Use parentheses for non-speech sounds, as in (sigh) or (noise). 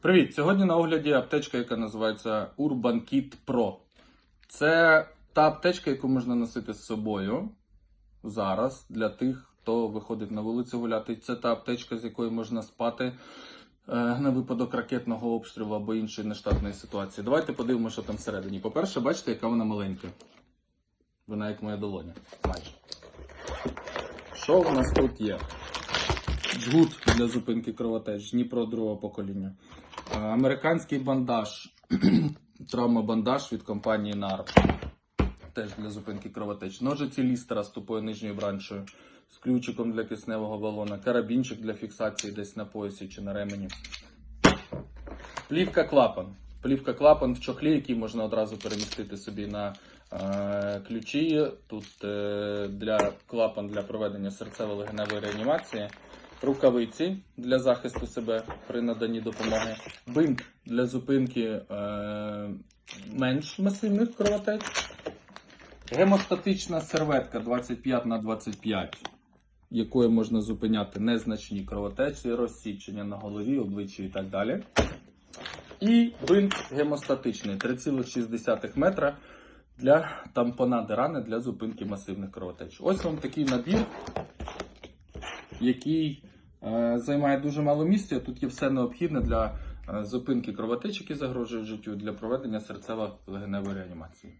Привіт! Сьогодні на огляді аптечка, яка називається Urban Kit Pro. Це та аптечка, яку можна носити з собою зараз для тих, хто виходить на вулицю гуляти. Це та аптечка, з якою можна спати е, на випадок ракетного обстрілу або іншої нештатної ситуації. Давайте подивимося, що там всередині. По-перше, бачите, яка вона маленька. Вона як моя долоня. Майже. Що в нас тут є? Джгут для зупинки кровотеч, Дніпро другого покоління. Е, Американський бандаж, (clears throat) травма-бандаж від компанії NAR. Теж для зупинки кровотеч. Ножиці лістера з тупою нижньою браншою, з ключиком для кисневого балона, карабінчик для фіксації десь на поясі чи на ремені. Плівка клапан. Плівка клапан в чохлі, який можна одразу перемістити собі на е, ключі. Тут е, для клапан для проведення серцево-легеневої реанімації. Рукавиці для захисту себе при наданні допомоги, бинт для зупинки е, менш масивних кровотеч, гемостатична серветка 25 на 25 якою можна зупиняти незначні кровотечі, розсічення на голові, обличчі і так далі. І бинт гемостатичний 3,6 метра для тампонади рани для зупинки масивних кровотеч. Ось вам такий набір, який займає дуже мало місця. Тут є все необхідне для е, зупинки кровотечок, які загрожують життю, для проведення серцево-легеневої реанімації.